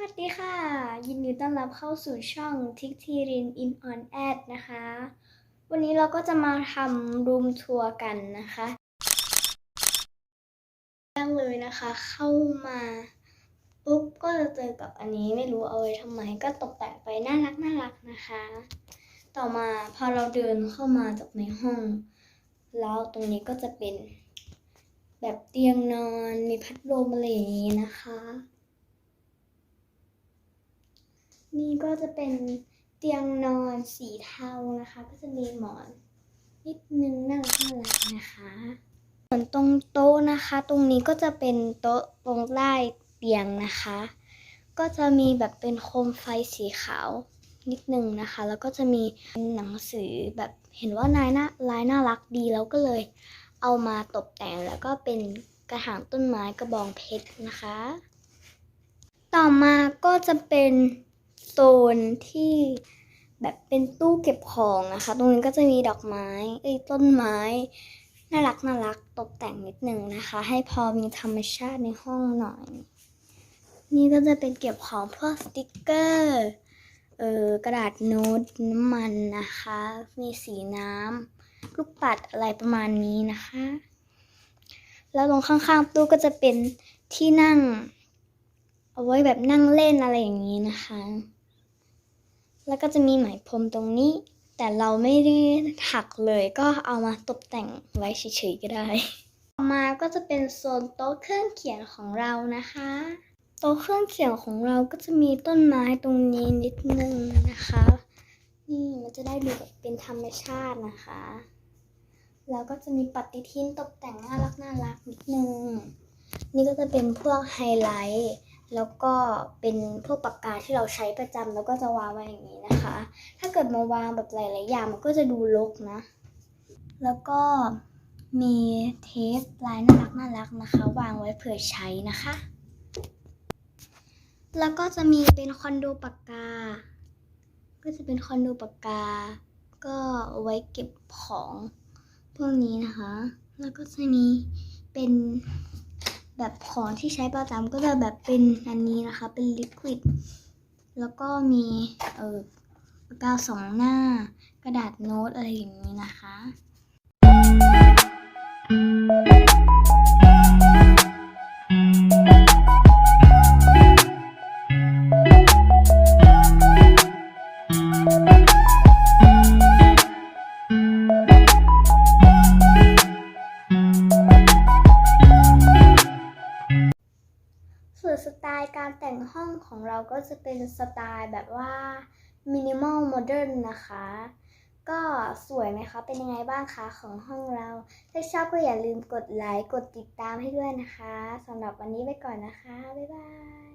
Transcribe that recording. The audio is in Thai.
วัสดีค่ะ ยินดีต้อนรับเข้าสู่ช่องทิกทีรินอินออนแอดนะคะ วันนี้เราก็จะมาทำรูมทัวร์กันนะคะแรกเลยนะคะ เข้ามาปุ๊บก็จะเจอกับอันนี้ไม่รู้เอาไว้ทำไมก็ตกแต่งไปน่ารักน่ารักนะคะ ต่อมาพอเราเดินเข้ามาจากในห้อง แล้วตรงนี้ก็จะเป็นแบบเตียงนอนมีพัดลมอะไรอย่างนี้นะคะ นี่ก็จะเป็นเตียงนอนสีเทานะคะ ก็จะมีหมอนนิดนึงน่ารักน่ารักนะคะส่วนตรงโต๊ะนะคะ ตรงนี้ก็จะเป็นโต๊ะตรงใต้เตียงนะคะ ก็จะมีแบบเป็นโคมไฟสีขาวนิดนึงนะคะ แล้วก็จะมีหนังสือแบบเห็นว่านายน่าลายน่ารักดีแล้วก็เลยเอามาตกแต่งแล้วก็เป็นกระถางต้นไม้กระบองเพชรนะคะ ต่อมาก็จะเป็น โซนที่แบบเป็นตู้เก็บของนะคะ ตรงนี้ก็จะมีดอกไม้ เอ้ยต้นไม้ น่ารักน่ารักตกแต่งนิดนึงนะคะ ให้พอมีธรรมชาติในห้องหน่อย นี่ก็จะเป็นเก็บของพวกสติกเกอร์เออกระดาษโน้ตน้ำมันนะคะ มีสีน้ำลูกปัดอะไรประมาณนี้นะคะ แล้วตรงข้างๆตู้ก็จะเป็นที่นั่ง เอาไว้แบบนั่งเล่นอะไรอย่างนี้นะคะ แล้วก็จะมีไหมพรมตรงนี้ แต่เราไม่ได้ถักเลยก็เอามาตกแต่งไว้เฉยๆก็ได้ ต่อมาก็จะเป็นโซนโต๊ะเครื่องเขียนของเรานะคะ โต๊ะเครื่องเขียนของเราก็จะมีต้นไม้ตรงนี้นิดนึงนะคะ นี่มันจะได้ดูแบบเป็นธรรมชาตินะคะ แล้วก็จะมีปฏิทินตกแต่งน่ารักน่ารักนิดนึง นี่ก็จะเป็นพวกไฮไลท์ แล้วก็เป็นพวกปากกาที่เราใช้ประจำแล้วก็จะวางไว้อย่างนี้นะคะ ถ้าเกิดมาวางแบบหลายๆอย่างมันก็จะดูรกนะ แล้วก็มีเทปลายน่ารักน่ารักนะคะ วางไว้เผื่อใช้นะคะ แล้วก็จะมีเป็นคอนโดปากกา ก็จะเป็นคอนโดปากกา ก็ไว้เก็บของพวกนี้นะคะ แล้วก็จะมีเป็น แบบของที่ใช้ประจำก็จะแบบเป็นอันนี้นะคะ เป็นลิควิดแล้วก็มีเออปากกาสองหน้ากระดาษโน้ตอะไรอย่างนี้นะคะ สไตล์การแต่งห้องของเราก็จะเป็นสไตล์แบบว่ามินิมอลโมเดิร์นนะคะ ก็สวยไหมคะ เป็นยังไงบ้างคะของห้องเรา ถ้าชอบก็อย่าลืมกดไลค์ กดติดตามให้ด้วยนะคะสำหรับวันนี้ไปก่อนนะคะ บ๊ายบาย